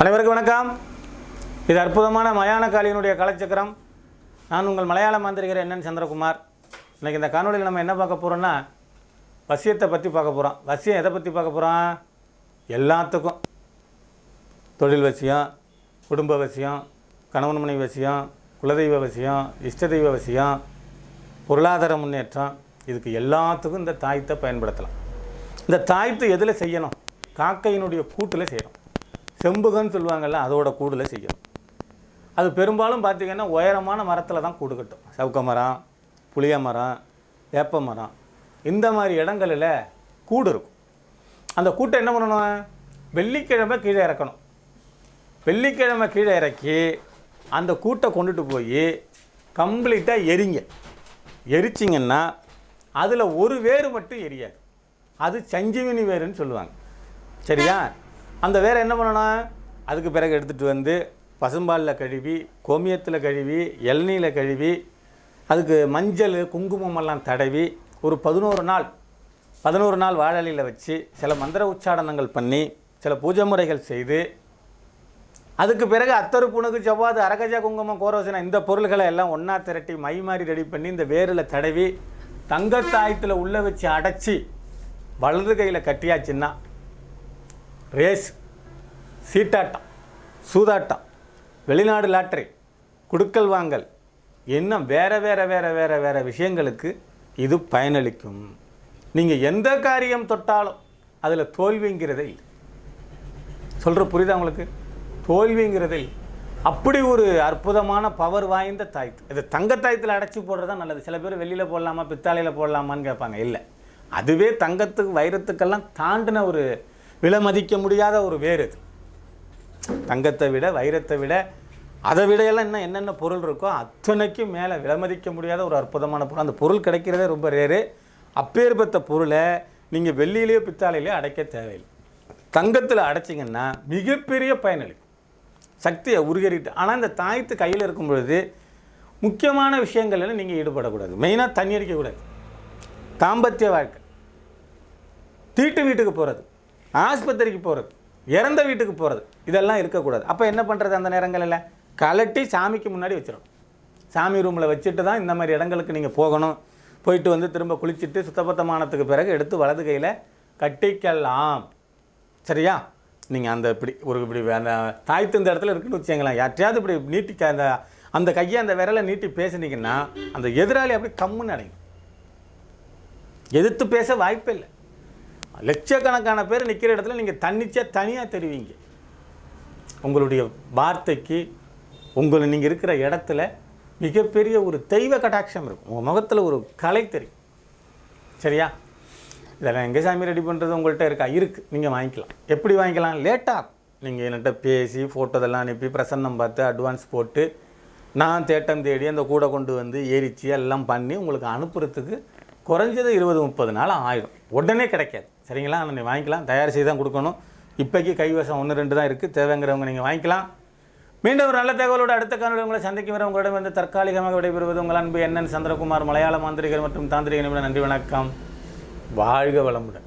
அனைவருக்கும் வணக்கம். இது அற்புதமான மயான காளியினுடைய கலைச்சக்கரம். நான் உங்கள் மலையாள மாந்திரிகர் என்னன்னு சந்திரகுமார். இன்றைக்கி இந்த காணொலியில் நம்ம என்ன பார்க்க போகிறோம்னா வசியத்தை பற்றி பார்க்க போகிறோம் வசியம் எதை பற்றி பார்க்க போகிறோம் எல்லாத்துக்கும். தொழில் வசியம் குடும்ப வசியம் கணவன் மனைவி வசியம் குலதெய்வ வசியம் இஷ்ட தெய்வ வசியம் பொருளாதார முன்னேற்றம் இதுக்கு எல்லாத்துக்கும் இந்த தாயத்தை பயன்படுத்தலாம். இந்த தாயத்தை எதில் செய்யணும்? காக்கையினுடைய கூட்டில் செய்யணும். செம்புகன்னு சொல்லுவாங்கல்ல அதோட கூடில் செய்யணும். அது பெரும்பாலும் பார்த்திங்கன்னா உயரமான மரத்தில் தான் கூடு கட்டும். சவுக்க மரம் புளிய மரம் வேப்ப மரம். இந்த மாதிரி இடங்களில் கூடு இருக்கும். அந்த கூட்டை என்ன பண்ணணும்? வெள்ளிக்கிழமை கீழே இறக்கணும். வெள்ளிக்கிழமை கீழே இறக்கி அந்த கூட்டை கொண்டுட்டு போய் கம்ப்ளீட்டாக எரிங்க. எரிச்சிங்கன்னா அதில் ஒரு வேறு மட்டும் எரியாது. அது சஞ்சீவினி வேருன்னு சொல்லுவாங்க. சரியா? அந்த வேறு என்ன பண்ணணும் அதுக்கு பிறகு எடுத்துகிட்டு வந்து பசும்பாலில் கழுவி கோமியத்தில் கழுவி இளநீல கழுவி அதுக்கு மஞ்சள் குங்குமம் எல்லாம் தடவி ஒரு பதினோரு நாள் பதினோரு நாள் வாழலையில் வச்சு சில மந்திர உச்சாடனங்கள் பண்ணி சில பூஜை முறைகள் செய்து அதுக்கு பிறகு அத்தரு புணுக்கு செவ்வாது அரகஜா குங்குமம் கோரோசனை இந்த பொருள்களை எல்லாம் ஒன்றா திரட்டி மை மாதிரி ரெடி பண்ணி இந்த வேரில் தடவி தங்கத்தாயத்தில் உள்ளே வச்சு அடைச்சி வலது கையில் கட்டியாச்சுன்னா ரேஸ் சீட்டாட்டம் சூதாட்டம் வெளிநாடு லாட்ரி குடுக்கல் வாங்கல் இன்னும் வேறு வேறு வேறு வேறு வேறு விஷயங்களுக்கு இது பயனளிக்கும். நீங்கள் எந்த காரியம் தொட்டாலும் அதில் தோல்விங்கிறதே சொல்கிற புரியுதா உங்களுக்கு? தோல்விங்கிறதே அப்படி ஒரு அற்புதமான பவர் வாய்ந்த தாய்த்து இது தங்கத்தாயத்தில் அடைச்சி போடுறது தான் நல்லது. சில பேர் வெளியில் போடலாமா பித்தாலையில் போடலாமான்னு கேட்பாங்க. இல்லை. அதுவே தங்கத்துக்கு வைரத்துக்கெல்லாம் தாண்டின ஒரு விலை மதிக்க முடியாத ஒரு வேர் இது தங்கத்தை விட வைரத்தை விட அதை விட எல்லாம் இன்னும் என்னென்ன பொருள் இருக்கோ அத்தனைக்கும் மேலே விலை மதிக்க முடியாத ஒரு அற்புதமான பொருள். அந்த பொருள் கிடைக்கிறதே ரொம்ப ரேரு. அப்பேற்பட்ட பொருளை நீங்கள் வெள்ளியிலேயோ பித்தாலையிலேயோ அடைக்க தேவையில்லை. தங்கத்தில் அடைச்சிங்கன்னா மிகப்பெரிய பயனளிக்கும். சக்தியை உருகறிட்டு ஆனால் இந்த தாயத்து கையில் இருக்கும் பொழுது முக்கியமான விஷயங்கள்ல நீங்கள் ஈடுபடக்கூடாது. மெயினாக தண்ணி அடிக்கக்கூடாது. தாம்பத்திய வாழ்க்கை. தீட்டு வீட்டுக்கு போகிறது ஆஸ்பத்திரிக்கு போகிறது இறந்த வீட்டுக்கு போகிறது இதெல்லாம் இருக்கக்கூடாது. அப்போ என்ன பண்ணுறது அந்த நேரங்களில்? கலட்டி சாமிக்கு முன்னாடி வச்சிடணும் சாமி ரூமில் வச்சுட்டு தான் இந்த மாதிரி இடங்களுக்கு நீங்கள் போகணும். போயிட்டு வந்து திரும்ப குளிச்சுட்டு சுத்தபத்தமானத்துக்கு பிறகு எடுத்து வலது கையில் கட்டிக்கலாம். சரியா? நீங்கள் அந்த இப்படி ஒரு இப்படி அந்த தாய்த்து இந்த இடத்துல இருக்குன்னு வச்சுங்களேன் யார்ட்டையாவது இப்படி நீட்டி அந்த அந்த கையை அந்த விரலை நீட்டி பேசுனீங்கன்னா அந்த எதிராளி அப்படி கம்முன்னு அடையும். எதிர்த்து பேச வாய்ப்பே இல்லை லட்சக்கணக்கான பேர் நிற்கிற இடத்துல நீங்கள் தன்னிச்சையாக தனியாக தெரிவிங்க. உங்களுடைய வார்த்தைக்கு உங்களை நீங்கள் இருக்கிற இடத்துல மிகப்பெரிய ஒரு தெய்வ கடாட்சம் இருக்கும். உங்கள் முகத்தில் ஒரு கலை தெரியும். சரியா? இதெல்லாம் எங்கே சாமி ரெடி பண்ணுறது உங்கள்கிட்ட இருக்கா? இருக்குது நீங்கள் வாங்கிக்கலாம். எப்படி வாங்கிக்கலாம்? லேட்டாக நீங்கள் என்கிட்ட பேசி ஃபோட்டோ இதெல்லாம் அனுப்பி பிரசன்னம் பார்த்து அட்வான்ஸ் போட்டு நான் தேட்டம் தேடி அந்த கூடை கொண்டு வந்து எரிச்சு எல்லாம் பண்ணி உங்களுக்கு அனுப்புறதுக்கு குறைஞ்சது இருபது முப்பது நாள் ஆயிடும் உடனே கிடைக்காது. சரிங்களா? நீங்கள் வாங்கிக்கலாம். தயார் செய்து தான் கொடுக்கணும். இப்போக்கி கைவசம் ஒன்று ரெண்டு தான் இருக்குது தேவைங்கிறவங்க நீங்கள் வாங்கிக்கலாம். மீண்டும் ஒரு நல்ல தகவலோட அடுத்த காணொலி உங்களை சந்திக்கும் வர உங்களிடம் வந்து தற்காலிகமாக விடைபெறுவது உங்கள் அன்பு என்என் சந்திரகுமார் மலையாள மாந்திரிகர் மற்றும் தாந்திரிகர் நிபுணர் நன்றி வணக்கம். வாழ்க வளமுடன்.